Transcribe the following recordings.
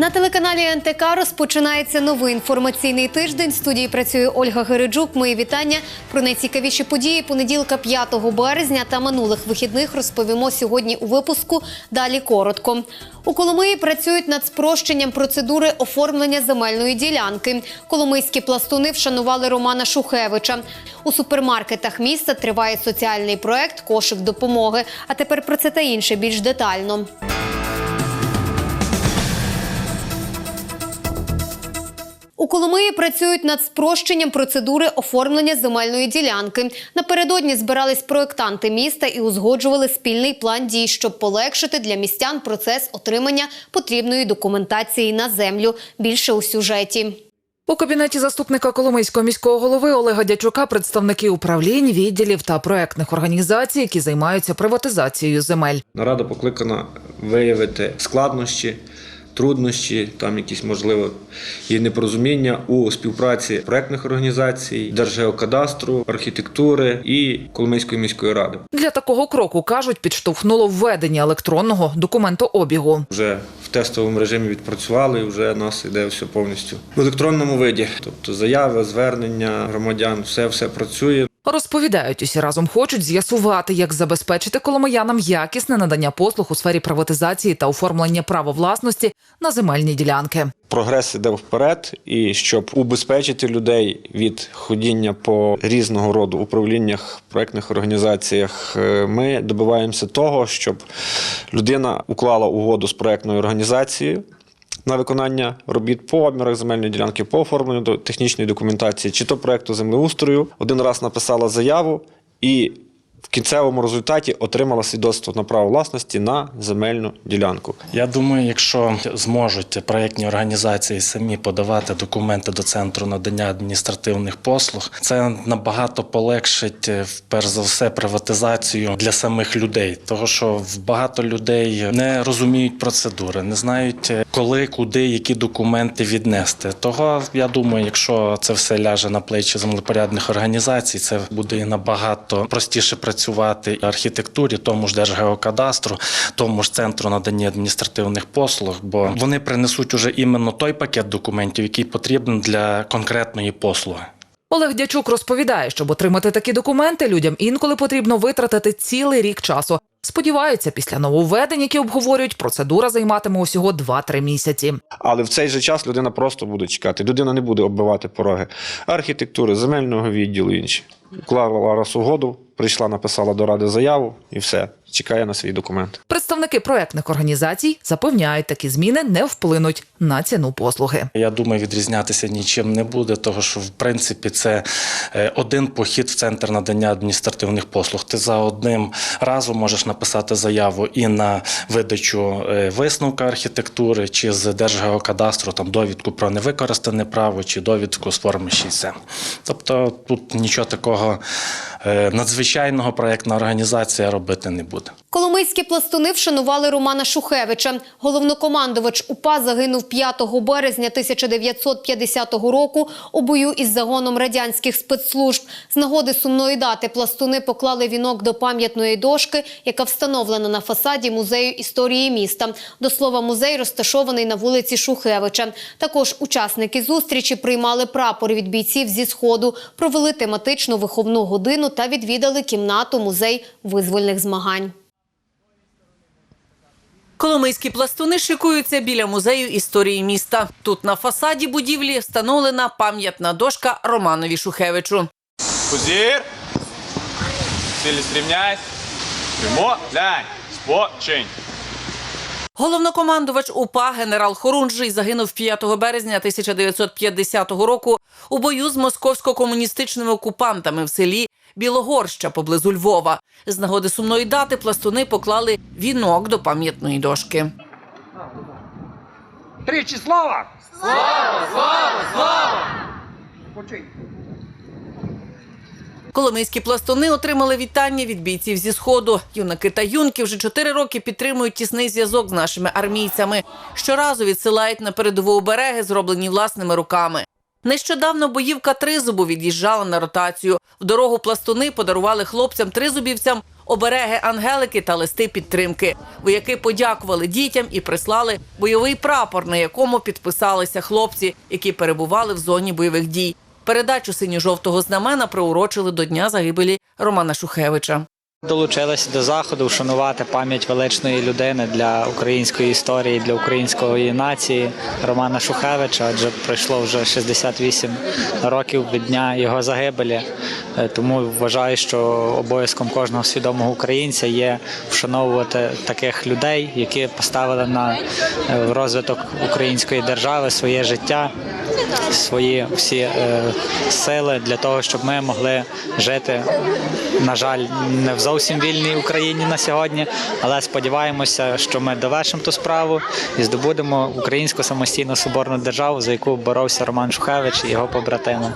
На телеканалі НТК розпочинається новий інформаційний тиждень. В студії працює Ольга Гереджук. Мої вітання про найцікавіші події понеділка 5 березня та минулих вихідних розповімо сьогодні у випуску. Далі коротко. У Коломиї працюють над спрощенням процедури оформлення земельної ділянки. Коломийські пластуни вшанували Романа Шухевича. У супермаркетах міста триває соціальний проект Кошик допомоги. А тепер про це та інше більш детально. У Коломиї працюють над спрощенням процедури оформлення земельної ділянки. Напередодні збирались проєктанти міста і узгоджували спільний план дій, щоб полегшити для містян процес отримання потрібної документації на землю. Більше у сюжеті. У кабінеті заступника Коломийського міського голови Олега Дячука представники управлінь, відділів та проектних організацій, які займаються приватизацією земель. Нарада покликана виявити складнощі, труднощі, там якісь можливо є непорозуміння у співпраці проектних організацій, Держгеокадастру, архітектури і Коломийської міської ради. Для такого кроку кажуть, підштовхнуло введення електронного документообігу. Вже в тестовому режимі відпрацювали, і вже нас іде все повністю в електронному виді. Тобто заяви, звернення громадян, все все працює. Розповідають, усі разом хочуть з'ясувати, як забезпечити коломиянам якісне надання послуг у сфері приватизації та оформлення права власності на земельні ділянки. Прогрес іде вперед, і щоб убезпечити людей від ходіння по різного роду управліннях, проектних організаціях, е, ми добиваємося того, щоб людина уклала угоду з проектною організацією. На виконання робіт по обмірах земельної ділянки, по оформленню технічної документації, чи то проекту землеустрою, один раз написала заяву і в кінцевому результаті отримала свідоцтво на право власності на земельну ділянку. Я думаю, якщо зможуть проєктні організації самі подавати документи до центру надання адміністративних послуг, це набагато полегшить е, перш за все приватизацію для самих людей, того що багато людей не розуміють процедури, не знають е, коли, куди, які документи віднести. Того я думаю, якщо це все ляже на плечі землепорядних організацій, це буде набагато простіше працювати архітектурі, тому ж Держгеокадастру, тому ж центру надання адміністративних послуг, бо вони принесуть уже іменно той пакет документів, який потрібен для конкретної послуги. Олег Дячук розповідає, щоб отримати такі документи, людям інколи потрібно витратити цілий рік часу. Сподіваються, після нововведень, які обговорюють, процедура займатиме усього 2-3 місяці. Але в цей же час людина просто буде чекати. Людина не буде оббивати пороги архітектури, земельного відділу інші. Уклала раз угоду, прийшла, написала до ради заяву і все. Чекає на свій документ. Представники проектних організацій запевняють, такі зміни не вплинуть на ціну послуги. Я думаю, відрізнятися нічим не буде, того що в принципі це е, один похід в центр надання адміністративних послуг. Ти за одним разом можеш написати заяву і на видачу е, висновка архітектури, чи з Держгеокадастру там довідку про невикористане право, чи довідку з форми 6 Тобто тут нічого такого е, надзвичайного проєктна організація робити не буде. Коломийські пластуни вшанували Романа Шухевича. Головнокомандувач УПА загинув 5 березня 1950 року у бою із загоном радянських спецслужб. З нагоди сумної дати пластуни поклали вінок до пам'ятної дошки, яка встановлена на фасаді музею історії міста. До слова, музей розташований на вулиці Шухевича. Також учасники зустрічі приймали прапор від бійців зі сходу, провели тематичну виховну годину та відвідали кімнату музей визвольних змагань. Коломийські пластуни шикуються біля музею історії міста. Тут на фасаді будівлі встановлена пам'ятна дошка Романові Шухевичу. Пузір. Силі стрімняйсь. Прямо. Глянь. Спочинь. Головнокомандувач УПА генерал Хорунжий загинув 5 березня 1950 року у бою з московсько-комуністичними окупантами в селі Білогорща поблизу Львова. З нагоди сумної дати пластуни поклали вінок до пам'ятної дошки. Тричі слава! Коломийські пластуни отримали вітання від бійців зі сходу. Юнаки та юнки вже чотири роки підтримують тісний зв'язок з нашими армійцями. Щоразу відсилають на передову обереги, зроблені власними руками. Нещодавно боївка Тризубу від'їжджала на ротацію. В дорогу пластуни подарували хлопцям тризубівцям обереги Ангелики та листи підтримки. Вояки подякували дітям і прислали бойовий прапор, на якому підписалися хлопці, які перебували в зоні бойових дій. Передачу синьо-жовтого знамена приурочили до дня загибелі Романа Шухевича. Долучилися до заходу вшанувати пам'ять величної людини для української історії, для української нації Романа Шухевича. Адже пройшло вже 68 років від дня його загибелі. Е, Тому вважаю, що обов'язком кожного свідомого українця є вшановувати таких людей, які поставили на е, розвиток української держави своє життя, свої всі е, сили для того, щоб ми могли жити. На жаль, не в зовсім вільній Україні на сьогодні, але сподіваємося, що ми довершимо ту справу і здобудемо українську самостійну соборну державу, за яку боровся Роман Шухевич і його побратими.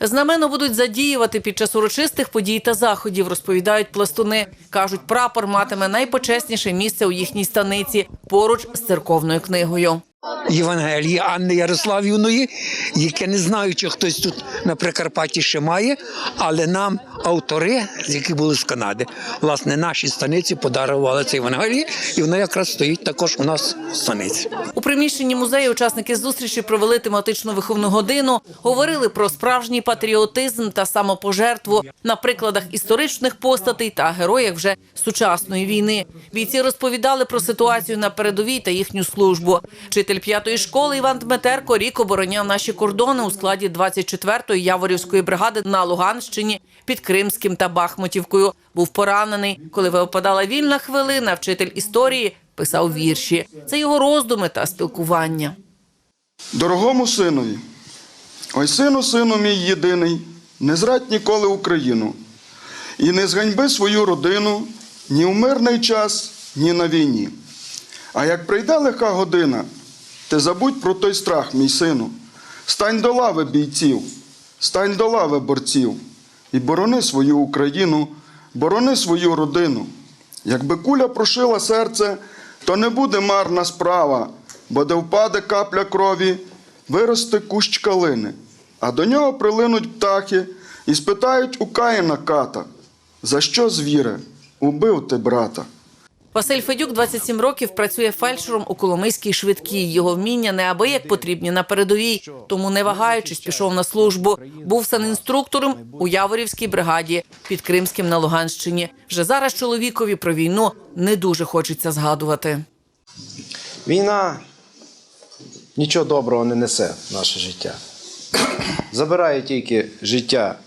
Знамено будуть задіювати під час урочистих подій та заходів, розповідають пластуни. Кажуть, прапор матиме найпочесніше місце у їхній станиці поруч з церковною книгою. Євангелії Анни Ярославівної, яке не знаю, чи хтось тут на Прикарпатті ще має, але нам автори, які були з Канади, власне, наші станиці подарували це Євангеліє, і воно якраз стоїть також у нас в станиці. У приміщенні музею учасники зустрічі провели тематичну виховну годину, говорили про справжній патріотизм та самопожертву на прикладах історичних постатей та героях вже сучасної війни. Бійці розповідали про ситуацію на передовій та їхню службу. Вчитель п'ятої школи Іван Дмитерко рік обороняв наші кордони у складі 24-ї Яворівської бригади на Луганщині під Кримським та Бахмутівкою. Був поранений, коли випадала вільна хвилина. Вчитель історії писав вірші. Це його роздуми та спілкування. Дорогому синові, ой сину, сину мій єдиний, не зрадь ніколи Україну, і не зганьби свою родину ні в мирний час, ні на війні. А як прийде лиха година, ти забудь про той страх, мій сину. Стань до лави бійців, стань до лави борців і борони свою Україну, борони свою родину. Якби куля прошила серце, то не буде марна справа, бо де впаде капля крові, виросте кущ калини, а до нього прилинуть птахи і спитають у Каїна ката, за що звіре, убив ти брата. Василь Федюк 27 років працює фельдшером у Коломийській швидкій. Його вміння неабияк потрібні на передовій, тому не вагаючись пішов на службу. Був санінструктором у Яворівській бригаді під Кримським на Луганщині. Вже зараз чоловікові про війну не дуже хочеться згадувати. Війна нічого доброго не несе в наше життя. Забирає тільки життя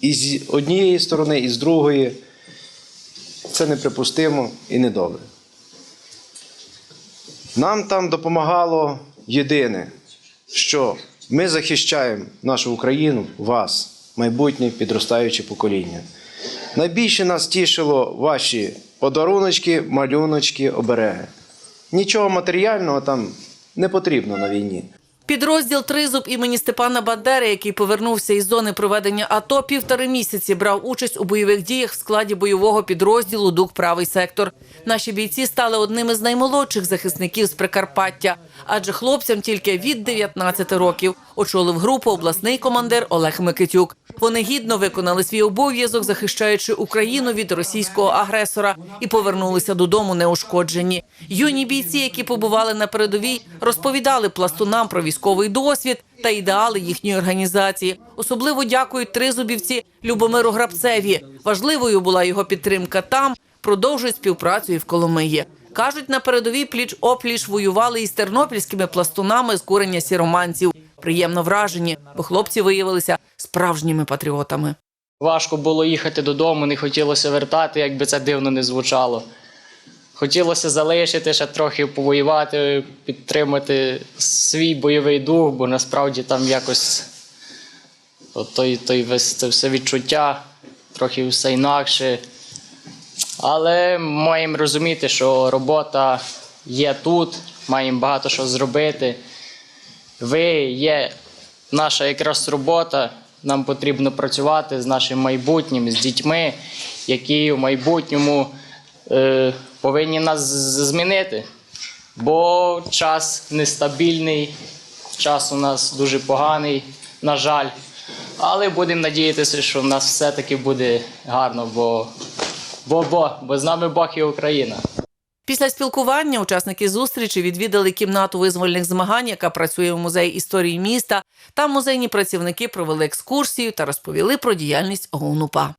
і з однієї сторони, і з другої. Це неприпустимо і недобре. Нам там допомагало єдине, що ми захищаємо нашу Україну, вас, майбутнє підростаюче покоління. Найбільше нас тішило ваші подаруночки, малюночки, обереги. Нічого матеріального там не потрібно на війні. Підрозділ Тризуб імені Степана Бандери, який повернувся із зони проведення АТО, півтори місяці брав участь у бойових діях в складі бойового підрозділу Дук Правий сектор. Наші бійці стали одними з наймолодших захисників з Прикарпаття, адже хлопцям тільки від 19 років очолив групу обласний командир Олег Микитюк. Вони гідно виконали свій обов'язок, захищаючи Україну від російського агресора, і повернулися додому неушкоджені. Юні бійці, які побували на передовій, розповідали пластунам про військовий досвід та ідеали їхньої організації. Особливо дякують тризубівці Любомиру Грабцеві. Важливою була його підтримка там. Продовжують співпрацю і в Коломиї. Кажуть, на передовій пліч опліч воювали із тернопільськими пластунами з курення сіроманців. Приємно вражені, бо хлопці виявилися справжніми патріотами. Важко було їхати додому, не хотілося вертати, як би це дивно не звучало. Хотілося залишити, ще трохи повоювати, підтримати свій бойовий дух, бо насправді там якось той, той весь це все відчуття, трохи все інакше. Але маємо розуміти, що робота є тут, маємо багато що зробити. Ви є наша якраз робота. Нам потрібно працювати з нашим майбутнім, з дітьми, які в майбутньому е, повинні нас змінити. Бо час нестабільний, час у нас дуже поганий, на жаль. Але будемо надіятися, що в нас все-таки буде гарно, бо, бо, бо, бо з нами Бог і Україна. Після спілкування учасники зустрічі відвідали кімнату визвольних змагань, яка працює в музеї історії міста. Там музейні працівники провели екскурсію та розповіли про діяльність ОУНУПА.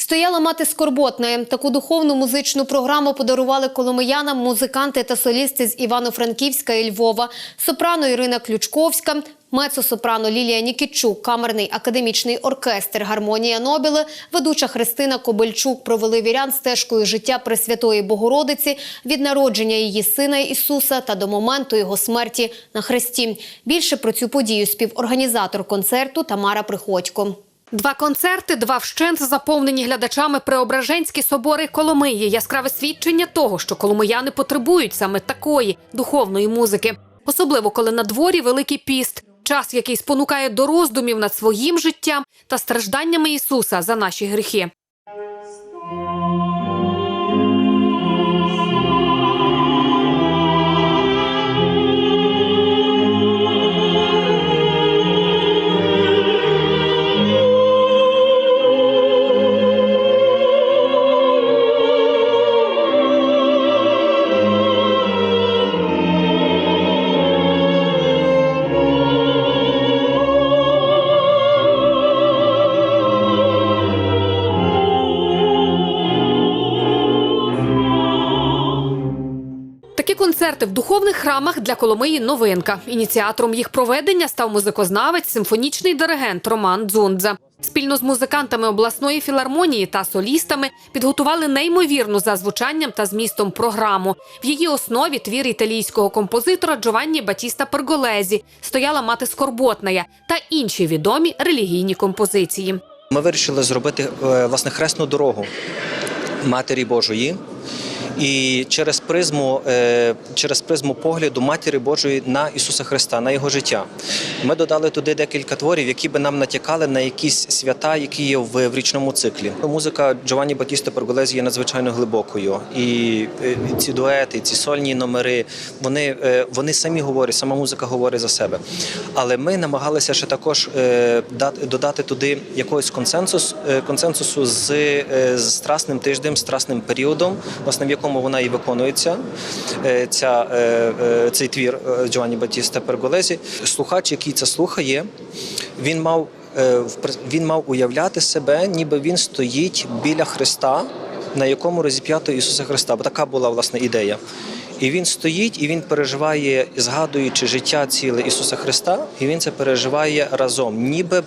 Стояла мати скорботне. Таку духовну музичну програму подарували коломиянам музиканти та солісти з Івано-Франківська і Львова, сопрано Ірина Ключковська, мецо-сопрано Лілія Нікітчук, камерний академічний оркестр Гармонія Нобіле, ведуча Христина Кобильчук провели вірян стежкою життя Пресвятої Богородиці від народження її сина Ісуса та до моменту його смерті на хресті. Більше про цю подію співорганізатор концерту Тамара Приходько. Два концерти, два вщент заповнені глядачами Преображенські собори Коломиї. Яскраве свідчення того, що коломияни потребують саме такої духовної музики, особливо коли на дворі Великий піст, час, який спонукає до роздумів над своїм життям та стражданнями Ісуса за наші гріхи. Концерти в духовних храмах для Коломиї новинка. Ініціатором їх проведення став музикознавець, симфонічний диригент Роман Дзундза. Спільно з музикантами обласної філармонії та солістами підготували неймовірну за звучанням та змістом програму. В її основі твір італійського композитора Джованні Батіста Перголезі стояла мати скорботная та інші відомі релігійні композиції. Ми вирішили зробити е, власне хресну дорогу Матері Божої. І через призму, е, через призму погляду Матері Божої на Ісуса Христа, на Його життя. Ми додали туди декілька творів, які би нам натякали на якісь свята, які є в, річному циклі. Музика Джованні Батіста Перголезі є надзвичайно глибокою. І, е, ці дуети, ці сольні номери, вони, е, вони самі говорять, сама музика говорить за себе. Але ми намагалися ще також дати, додати туди якогось консенсус, консенсусу е, з страсним тижнем, страсним періодом, власне, в якому вона і виконується. е, Ця, е, е, цей твір Джованні Батіста Перголезі. Слухач, який це слухає, він мав. Він мав уявляти себе, ніби він стоїть біля Христа, на якому розіп'ято Ісуса Христа. Бо така була власне ідея. І він стоїть, і він переживає, згадуючи життя ціле Ісуса Христа, і він це переживає разом, ніби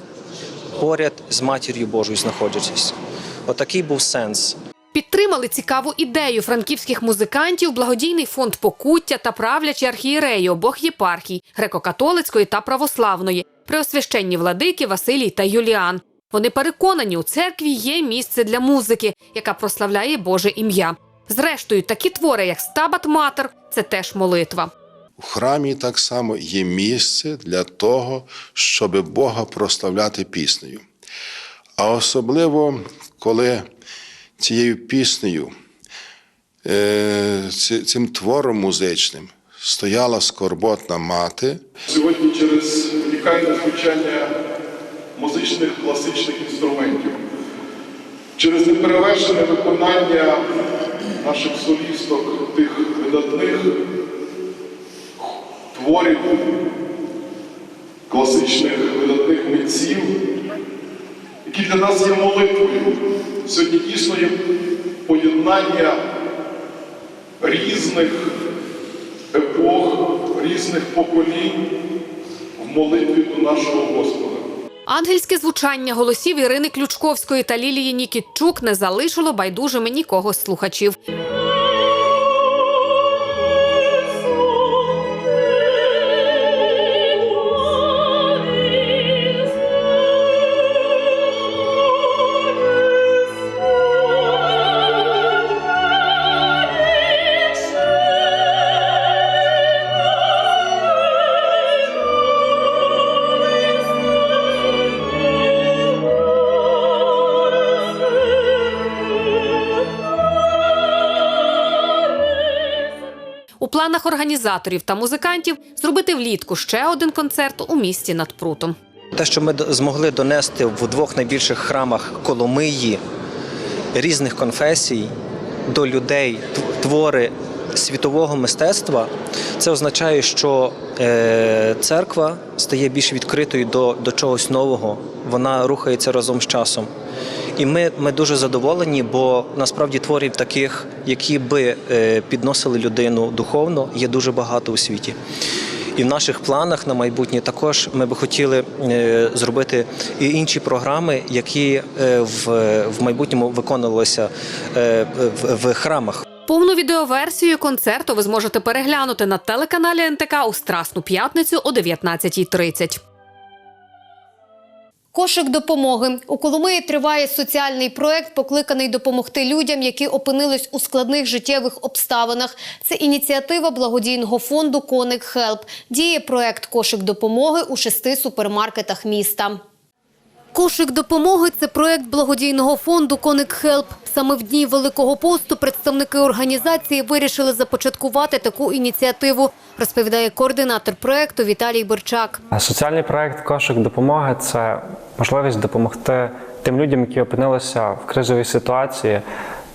поряд з матір'ю Божою знаходячись. Отакий був сенс. Підтримали цікаву ідею франківських музикантів, благодійний фонд покуття та правлячі архієреї обох єпархій греко-католицької та православної, преосвященні владики Василій та Юліан. Вони переконані, у церкві є місце для музики, яка прославляє Боже ім'я. Зрештою, такі твори, як Стабат Матер, це теж молитва. В храмі так само є місце для того, щоб Бога прославляти піснею. А особливо, коли цією піснею, е, цим твором музичним стояла скорботна мати, Сьогодні через унікальне звучання музичних класичних інструментів, через неперевершене виконання наших солісток тих видатних творів, класичних видатних митців, які для нас є молитвою. Сьогодні дійсно є поєднання різних епох, різних поколінь в молитві до нашого Господа. Ангельське звучання голосів Ірини Ключковської та Лілії Нікітчук не залишило байдужими нікого слухачів. Планах організаторів та музикантів зробити влітку ще один концерт у місті над прутом. Те, що ми змогли донести в двох найбільших храмах Коломиї різних конфесій до людей твори світового мистецтва, це означає, що е, церква стає більш відкритою до, до чогось нового, вона рухається разом з часом. І ми, ми дуже задоволені, бо насправді творів таких, які би е, підносили людину духовно, є дуже багато у світі. І в наших планах на майбутнє також ми би хотіли е, зробити і інші програми, які е, в, в майбутньому виконувалися в, в храмах. Повну відеоверсію концерту ви зможете переглянути на телеканалі НТК у Страсну п'ятницю о 19.30. Кошик допомоги у Коломиї триває соціальний проект, покликаний допомогти людям, які опинились у складних життєвих обставинах. Це ініціатива благодійного фонду Коник Хелп. Діє проект Кошик допомоги у шести супермаркетах міста. Кошик допомоги це проект благодійного фонду Коник Хелп. Саме в дні Великого посту представники організації вирішили започаткувати таку ініціативу, розповідає координатор проекту Віталій Борчак. Соціальний проект Кошик допомоги це можливість допомогти тим людям, які опинилися в кризовій ситуації,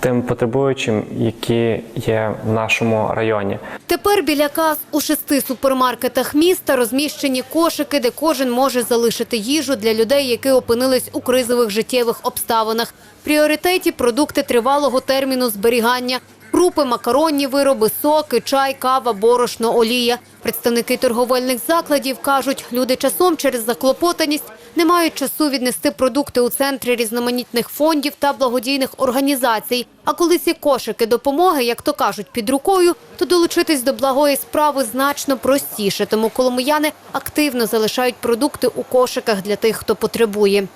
тим потребуючим, які є в нашому районі. Тепер біля кас у шести супермаркетах міста розміщені кошики, де кожен може залишити їжу для людей, які опинились у кризових життєвих обставинах. Пріоритеті продукти тривалого терміну зберігання. Крупи, макаронні вироби, соки, чай, кава, борошно, олія. Представники торговельних закладів кажуть, люди часом через заклопотаність не мають часу віднести продукти у центрі різноманітних фондів та благодійних організацій. А коли ці кошики допомоги, як то кажуть, під рукою, то долучитись до благої справи значно простіше. Тому коломияни активно залишають продукти у кошиках для тих, хто потребує.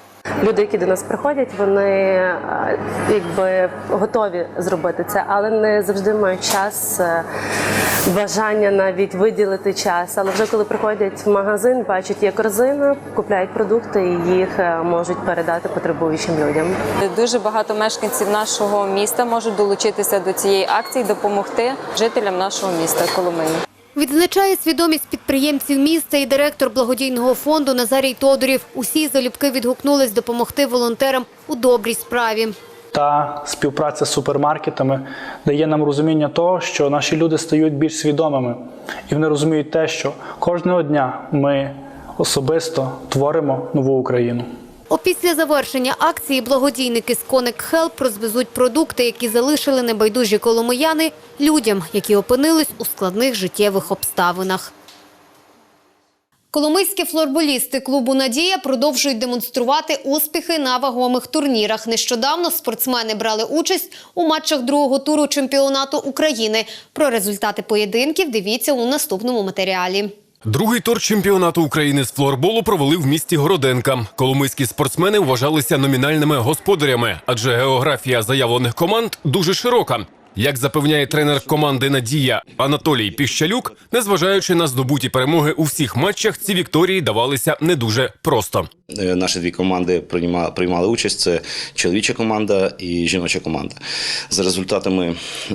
Люди, які до нас приходять, вони е, якби готові зробити це, але не завжди мають час, е, бажання навіть виділити час. Але вже коли приходять в магазин, бачать є корзина, купляють продукти і їх е, можуть передати потребуючим людям. Дуже багато мешканців нашого міста можуть долучитися до цієї акції, допомогти жителям нашого міста Коломиї. Відзначає свідомість підприємців міста і директор благодійного фонду Назарій Тодорів. Усі залюбки відгукнулись допомогти волонтерам у добрій справі. та співпраця з супермаркетами дає нам розуміння того, що наші люди стають більш свідомими, і вони розуміють те, що кожного дня ми особисто творимо нову Україну. Опісля завершення акції благодійники з Коник Хелп розвезуть продукти, які залишили небайдужі коломияни людям, які опинились у складних життєвих обставинах. Коломийські флорболісти клубу Надія продовжують демонструвати успіхи на вагомих турнірах. Нещодавно спортсмени брали участь у матчах другого туру чемпіонату України. Про результати поєдинків дивіться у наступному матеріалі. Другий тур чемпіонату України з флорболу провели в місті Городенка. Коломийські спортсмени вважалися номінальними господарями, адже географія заявлених команд дуже широка. Як запевняє тренер команди Надія Анатолій Піщалюк, незважаючи на здобуті перемоги у всіх матчах, ці вікторії давалися не дуже просто. Е, Наші дві команди приймали, участь. Це чоловіча команда і жіноча команда. За результатами е,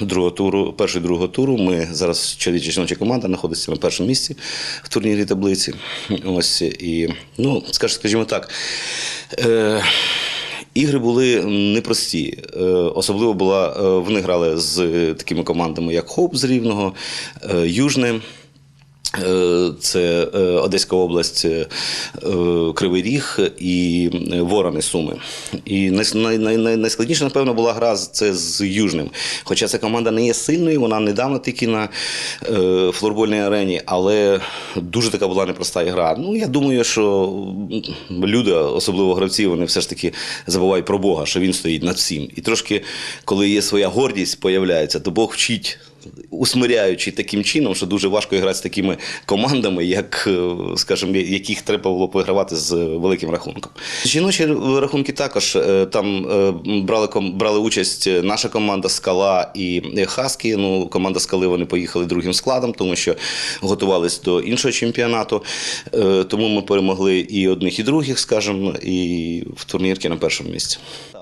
другого туру, першого і другого туру, ми зараз чоловіча жіноча команда знаходиться на першому місці в турнірі таблиці. Ось і ну, скаж- скажімо так. Е, Ігри були непрості. Е, Особливо була е, вони грали з е, такими командами, як Хоп з Рівного, Южне. Е, Це е, Одеська область, е, Кривий Ріг і Ворони Суми. І най- най- най- най- найскладніша, напевно, була гра це з Южним. Хоча ця команда не є сильною, вона недавно тільки на флорбольній арені, але дуже така була непроста гра. Ну, я думаю, що люди, особливо гравці, вони все ж таки забувають про Бога, що він стоїть над всім. І трошки, коли є своя гордість, появляється, то Бог вчить усмиряючи таким чином, що дуже важко грати з такими командами, як, е, скажімо, яких треба було вигравати з великим рахунком. Жіночі рахунки також е, там е, брали брали участь наша команда Скала і Хаскі. Ну, команда Скали вони поїхали другим складом, тому що готувалися до іншого чемпіонату. Тому ми перемогли і одних, і других, скажімо, і в турнірці на першому місці.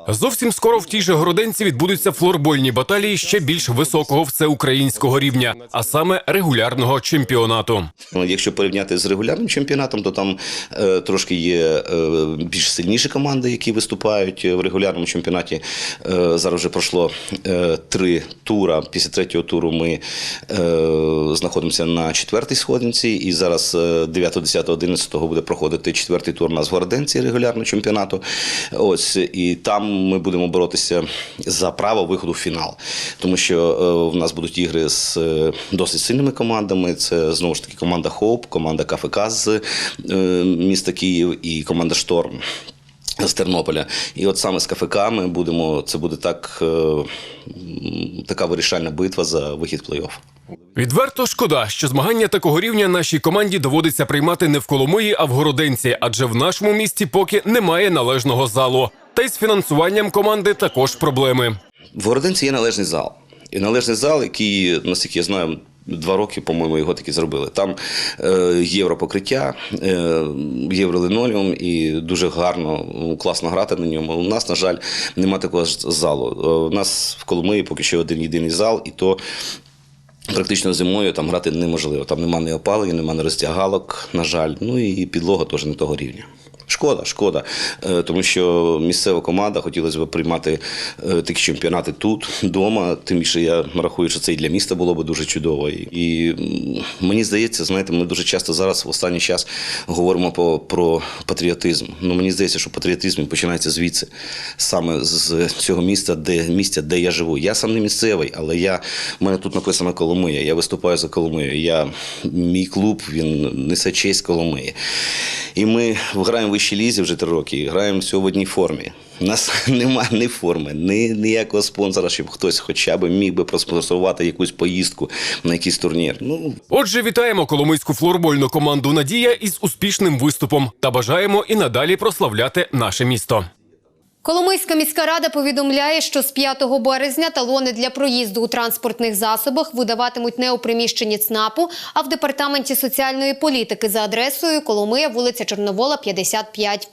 Зовсім скоро в тій же Городенці відбудуться флорбольні баталії ще більш високого всеукраїнського рівня, а саме регулярного чемпіонату. Ну, Якщо порівняти з регулярним чемпіонатом, то там е, трошки є е, більш сильніші команди, які виступають в регулярному чемпіонаті. Е, зараз вже пройшло е, три тура. Після третього туру ми е, знаходимося на четвертій сходинці, і зараз е, 9, 10, 11 буде проходити четвертий тур у нас в Городенці регулярного чемпіонату. Ось і там ми будемо боротися за право виходу в фінал, тому що е, в нас будуть ігри з е, досить сильними командами. Це знову ж таки команда Хоуп, команда КФК з е, міста Київ і команда Шторм. З Тернополя, і от саме з КФК ми будемо. Це буде так, така вирішальна битва за вихід в плей-офф. Відверто шкода, що змагання такого рівня нашій команді доводиться приймати не в Коломиї, а в Городенці, адже в нашому місті поки немає належного залу. Та й з фінансуванням команди також проблеми. В Городенці є належний зал. І належний зал, який, наскільки я знаю, два роки, по-моєму, його таки зробили. Там е, європокриття, е, і дуже гарно, ну, класно грати на ньому. У нас, на жаль, немає такого залу. Е, У нас в Коломиї поки що один єдиний зал, і то. Практично зимою там грати неможливо. Там немає ні опалення, немає розтягалок, на жаль. Ну і підлога теж не того рівня. Шкода, шкода, Е, тому що місцева команда хотілося б приймати е, такі чемпіонати тут, вдома. Тим більше я рахую, що це і для міста було б дуже чудово. І- мені здається, знаєте, ми дуже часто зараз в останній час говоримо по, про патріотизм. Ну мені здається, що патріотизм починається звідси, саме з цього міста, де місця, де я живу. Я сам не місцевий, але я в мене тут написано Коломия. Я виступаю за Коломию. Я мій клуб він несе честь Коломиї. І ми граємо вищій лізі вже три роки. і Граємо всього в одній формі. У нас немає ні форми, ні ніякого спонсора, щоб хтось хоча б міг би проспонсорувати якусь поїздку на якийсь турнір. Ну Отже, вітаємо коломийську флорбольну команду Надія із успішним виступом та бажаємо і надалі прославляти наше місто. Коломийська міська рада повідомляє, що з 5 березня талони для проїзду у транспортних засобах видаватимуть не у приміщенні ЦНАПу, а в департаменті соціальної політики за адресою Коломия, вулиця Чорновола, 55.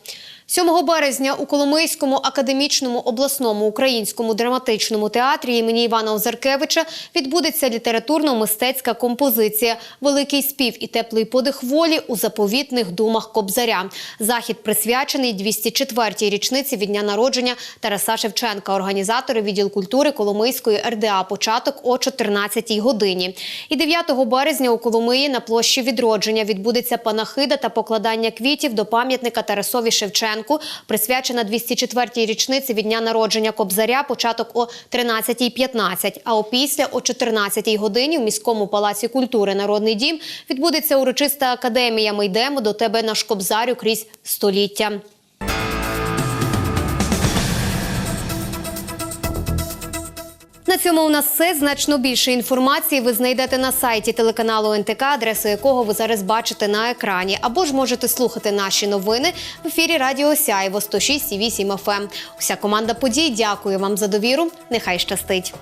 7 березня у Коломийському академічному обласному українському драматичному театрі імені Івана Озаркевича відбудеться літературно-мистецька композиція Великий спів і теплий подих волі у заповітних думах Кобзаря. Захід присвячений 204-й річниці від дня народження Тараса Шевченка. Організатори відділ культури Коломийської РДА. Початок о 14-й годині. І 9 березня у Коломиї на площі відродження відбудеться панахида та покладання квітів до пам'ятника Тарасові Шевченку, присвячена 204-й річниці від дня народження Кобзаря. Початок о 13.15. А опісля о 14-й годині в міському палаці культури Народний дім відбудеться урочиста академія. Ми йдемо до тебе наш Кобзарю крізь століття. Цьому у нас все. Значно більше інформації ви знайдете на сайті телеканалу НТК, адресу якого ви зараз бачите на екрані. Або ж можете слухати наші новини в ефірі Радіо Сяйво 106,8 FM. Уся команда подій дякую вам за довіру. Нехай щастить.